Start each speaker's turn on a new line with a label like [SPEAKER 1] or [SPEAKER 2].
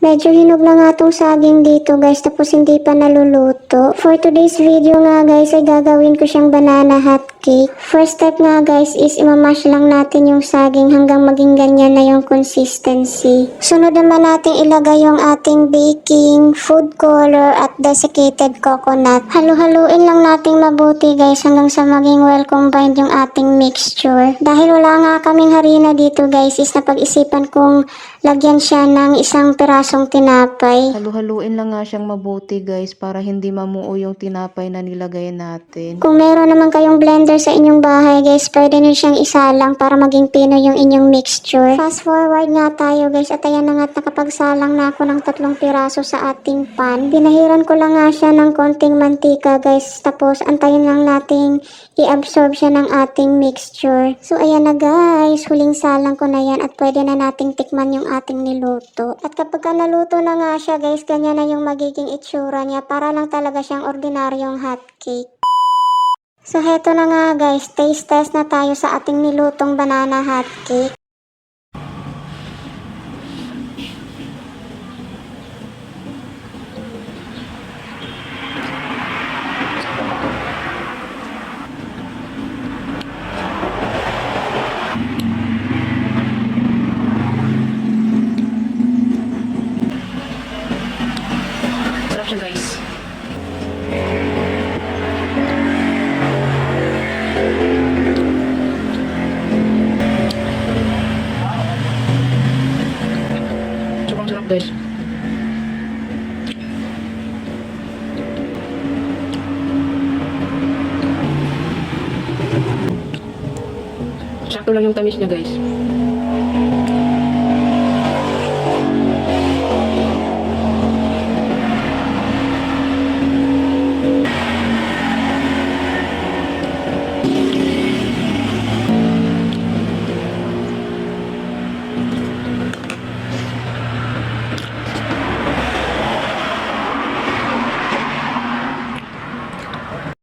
[SPEAKER 1] Medyo hinog na nga tong saging dito guys tapos hindi pa naluluto. For today's video nga guys ay gagawin ko siyang banana hot cake. First step nga guys is imamash lang natin yung saging hanggang maging ganyan na yung consistency. Sunod naman natin ilagay yung ating baking, food color at desiccated coconut. Halu-haluin lang natin mabuti guys hanggang sa maging well combined yung ating mixture. Dahil wala nga kaming harina dito guys is napag-isipan kong lagyan siya ng isang pirasong tinapay.
[SPEAKER 2] Halu-haluin lang nga siyang mabuti guys para hindi mamuo yung tinapay na nilagay natin.
[SPEAKER 1] Kung meron naman kayong blender sa inyong bahay guys, pwede nyo siyang isalang para maging pino yung inyong mixture. Fast forward nga tayo guys at ayan na nga at nakapagsalang na ako ng tatlong piraso sa ating pan. Pinahiran ko lang nga siya ng konting mantika guys tapos antayin lang nating i-absorb siya ng ating mixture. So ayan na guys, huling salang ko na yan at pwede na nating tikman yung ating niluto. At kapag ka naluto na nga siya guys, ganyan na yung magiging itsura niya para lang talaga siyang ordinaryong hot cake. So heto na nga guys, taste test na tayo sa ating nilutong banana hot cake.
[SPEAKER 2] Siya guys. Sobrang sarap guys. Sakto lang yung tamis niya guys.